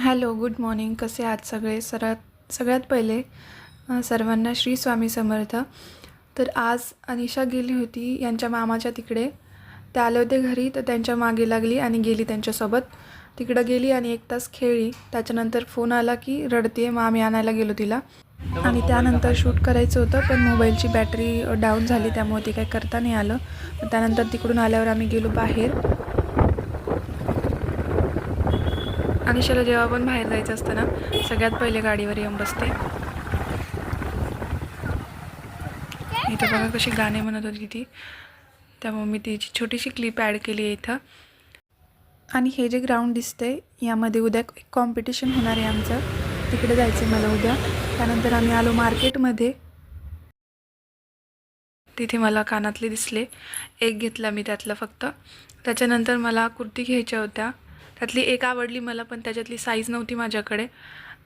Hello good morning. कसे आहात सगळे? सर्वात सगळ्यात पहिले सर्वांना श्री स्वामी समर्थ. तर आज अनिशा गेली होती यांच्या मामाच्या तिकडे. ते आले होते घरी तर त्यांच्या मागे लागली आणि गेली त्यांच्यासोबत. तिकडं गेली आणि एक तास खेळली. त्याच्यानंतर फोन आला की रडते मग आम्ही आणायला गेलो तिला. आणि त्यानंतर शूट करायचं होतं पण मोबाईलची बॅटरी डाऊन झाली त्यामुळे ते काही करता नाही आलं. त्यानंतर तिकडून आल्यावर आम्ही गेलो बाहेर. अनिशाला जेव्हा पण बाहेर जायचं असतं ना सगळ्यात पहिले गाडीवर येऊन बसते. इथं बघा कशी गाणे म्हणत होती ती. त्यामुळे मी तिची छोटीशी क्लिप ॲड केली आहे इथं. आणि हे जे ग्राउंड दिसतंय यामध्ये उद्या एक कॉम्पिटिशन होणार आहे आमचं. तिकडे जायचं आहे मला उद्या. त्यानंतर आम्ही आलो मार्केटमध्ये. तिथे मला कानातले दिसले. एक घेतला मी त्यातलं फक्त. त्याच्यानंतर मला कुर्ती घ्यायच्या होत्या. त्यातली एक आवडली मला पण त्याच्यातली साईज नव्हती माझ्याकडे.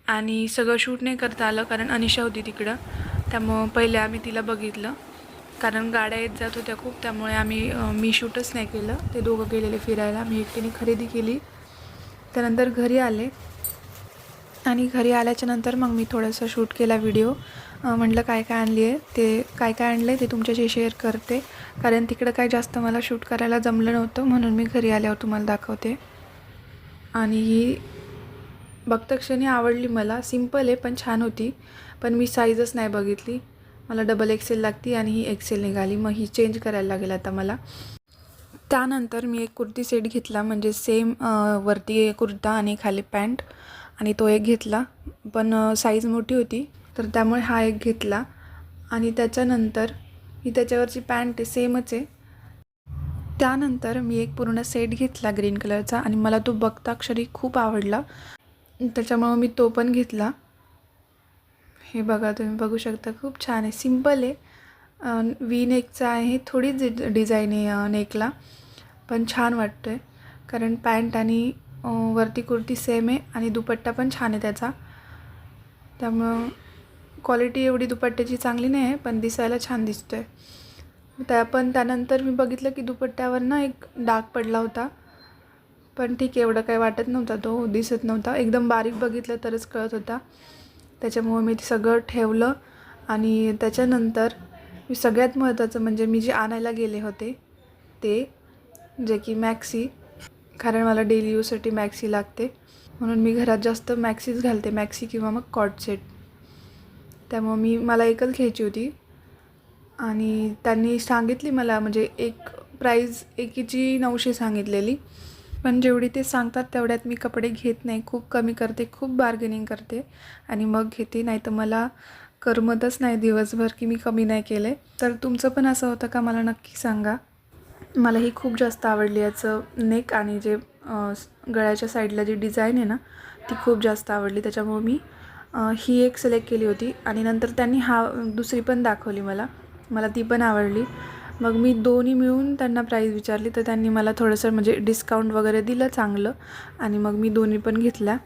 आणि सगळं शूट नाही करता आलं कारण अनिशा होती तिकडं. त्यामुळं पहिले आम्ही तिला बघितलं. कारण गाड्या येत जात होत्या खूप त्यामुळे आम्ही मी शूटच नाही केलं. ते दोघं गेलेले फिरायला. मी एकटीने खरेदी केली. त्यानंतर घरी आले. आणि घरी आल्याच्यानंतर मग मी थोडंसं शूट केला व्हिडिओ म्हटलं काय काय आणली आहे? ते काय काय आणलं आहे ते तुमच्याशी शेअर करते. कारण तिकडं काय जास्त मला शूट करायला जमलं नव्हतं म्हणून मी घरी आल्यावर तुम्हाला दाखवते. आणि ही बघताक्षणी आवडली मला. सिंपल आहे पण छान होती. पण मी साईजच नाही बघितली. मला डबल एक्सेल लागती आणि ही एक्सेल निघाली. मग ही चेंज करायला लागेल आता मला. त्यानंतर मी एक कुर्ती सेट घेतला. म्हणजे सेम वरती कुर्ता आणि खाली पॅन्ट आणि तो एक घेतला. पण साईज मोठी होती. तर त्यामुळे हा एक घेतला. आणि त्याच्यानंतर ही त्याच्यावरची पॅन्ट आहे सेमच आहे. त्यानंतर मी एक पूर्ण सेट घेतला ग्रीन कलरचा आणि मला तो बघताक्षरी खूप आवडला. त्याच्यामुळं मी तो पण घेतला. हे बघा तुम्ही बघू शकता खूप छान आहे. सिंपल आहे. वी नेकचा आहे थोडीच डि डिझाईन आहे नेकला पण छान वाटतो आहे कारण पॅन्ट आणि वरती कुर्ती सेम आहे आणि दुपट्टा पण छान आहे त्याचा. त्यामुळं क्वालिटी एवढी दुपट्ट्याची चांगली नाही आहे पण दिसायला छान दिसतो आहे त्या पण त्यानंतर मी बघितलं की दुपट्ट्यावर ना एक डाग पडला होता. पण ठीक आहे एवढं काही वाटत नव्हता तो दिसत नव्हता. एकदम बारीक बघितलं तरच कळत होता. त्याच्यामुळे मी ते सगळं ठेवलं आणि त्याच्यानंतर मी सगळ्यात महत्त्वाचं म्हणजे मी जे आणायला गेले होते ते जे की मॅक्सी कारण मला डेली यूजसाठी मॅक्सी लागते. म्हणून मी घरात जास्त मॅक्सीच घालते. मॅक्सी किंवा मग कॉट सेट त्यामुळं मी मला एकच घ्यायची होती. आणि त्यांनी सांगितली मला म्हणजे एक प्राईज एकीची नऊशे सांगितलेली. पण जेवढी ते सांगतात तेवढ्यात मी कपडे घेत नाही. खूप कमी करते खूप बार्गेनिंग करते. आणि मग घेते नाही तर मला करमतच नाही दिवसभर की मी कमी नाही केले. तर तुमचं पण असं होतं का? मला नक्की सांगा. मला ही खूप जास्त आवडली याचं नेक आणि जे गळ्याच्या साईडला जी डिझाईन आहे ना ती खूप जास्त आवडली. त्याच्यामुळे मी ही एक सिलेक्ट केली होती. आणि नंतर त्यांनी हा दुसरी पण दाखवली मला. मला ती पण आवडली. मग मी दोन्ही मिळून त्यांना प्राईज विचारली तर त्यांनी मला थोडंसं म्हणजे डिस्काउंट वगैरे दिलं चांगलं आणि मग मी दोन्ही पण घेतल्या.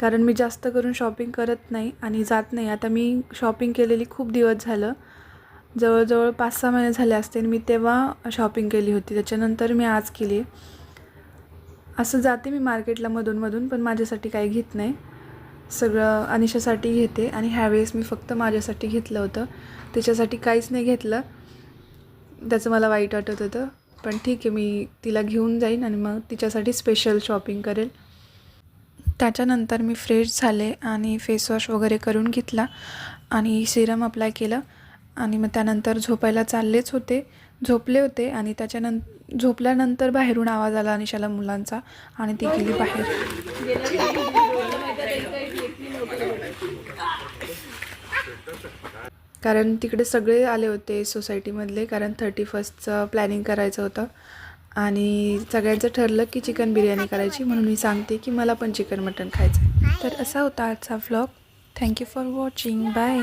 कारण मी जास्त करून शॉपिंग करत नाही आणि जात नाही. आता मी शॉपिंग केलेली खूप दिवस झालं. जवळजवळ पाच सहा महिने झाले असते आणि मी तेव्हा शॉपिंग केली होती. त्याच्यानंतर मी आज केली असं जाते मी मार्केटला मधूनमधून पण माझ्यासाठी काही घेत नाही. सगळं अनिशासाठी घेते आणि ह्यावेळेस मी फक्त माझ्यासाठी घेतलं होतं. त्याच्यासाठी काहीच नाही घेतलं. त्याचं मला वाईट वाटत होतं. पण ठीक आहे मी तिला घेऊन जाईन आणि मग तिच्यासाठी स्पेशल शॉपिंग करेल. त्याच्यानंतर मी फ्रेश झाले आणि फेसवॉश वगैरे करून घेतला आणि सिरम अप्लाय केलं. आणि मग त्यानंतर झोपायला चाललेच होते. झोपले होते आणि त्याच्यानं झोपल्यानंतर बाहेरून आवाज आला अनिशाला मुलांचा आणि ती गेली बाहेर. कारण तिकडे सगळे आले होते सोसायटीमधले कारण थर्टी फर्स्टचं प्लॅनिंग करायचं होतं. आणि सगळ्यांचं ठरलं की चिकन बिर्याणी करायची म्हणून मी सांगते की मला पण चिकन मटन खायचं आहे तर असा होता आजचा vlog thank you for watching bye